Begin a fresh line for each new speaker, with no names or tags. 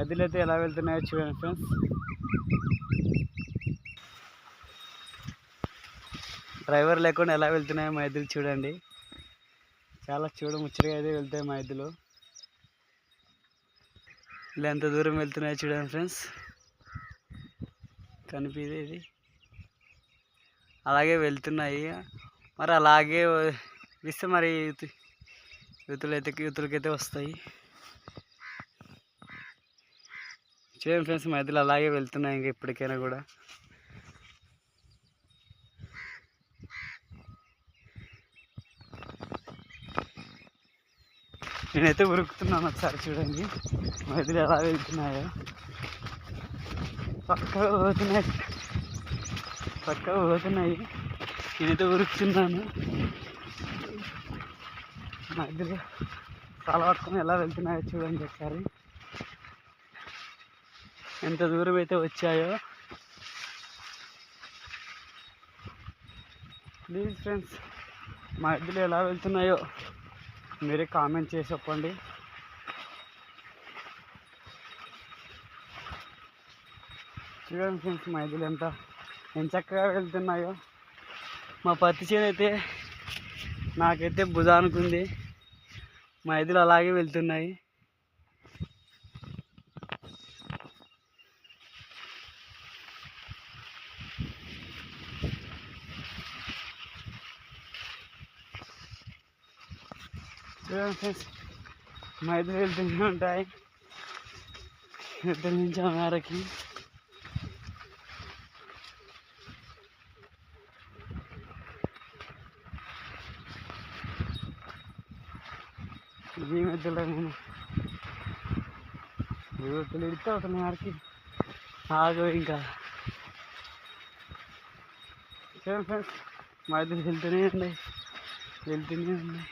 ఎద్దులు అయితే ఎలా వెళ్తున్నాయో చూడండి ఫ్రెండ్స్. డ్రైవర్ లేకుండా ఎలా వెళ్తున్నాయో మా ఇద్దరు చూడండి. చాలా చూడ ముచ్చటగా అయితే వెళ్తాయి మా ఇద్దరు. ఇలా ఎంత దూరం వెళ్తున్నాయో చూడండి ఫ్రెండ్స్. కనిపించేది అలాగే వెళ్తున్నాయి. మరి అలాగే ఇస్తే మరి యూతులు అయితే యూతులకైతే వస్తాయి. చేయండి ఫ్రెండ్స్ మధ్యలో అలాగే వెళ్తున్నాయి ఇంకా ఇప్పటికైనా కూడా. నేనైతే ఉరుకుతున్నాను ఒకసారి చూడండి మధ్యలో ఎలా వెళ్తున్నాయో. పక్కగా పోతున్నాయి పక్కగా పోతున్నాయి. నేనైతే ఉరుకుతున్నాను. మధ్యలో చాలా పట్టుకొని ఎలా వెళ్తున్నాయో చూడండి ఒకసారి. ఎంత దూరం అయితే వచ్చాయో. ప్లీజ్ ఫ్రెండ్స్ మా ఎద్దులు ఎలా వెళ్తున్నాయో మీరే కామెంట్ చేసి చెప్పండి. చూడండి ఫ్రెండ్స్ మా ఎద్దులు ఎంత ఎంత చక్కగా వెళ్తున్నాయో. మా పత్తి చేను అయితే నాకైతే భుజానికి మా ఎద్దులు అలాగే వెళ్తున్నాయి. చూడండి ఫ్రెండ్స్ మా ఇద్దరు వెళ్తూనే ఉంటాయి ఇద్దరు నుంచి ఆ మేరకి ఈ మధ్యలో నేను యువతలు ఇడితే ఒక మేరకి ఆగు ఇంకా చూడండి ఫ్రెండ్స్ మా ఇద్దరు వెళ్తూనే ఉన్నాయి వెళ్తూనే ఉన్నాయి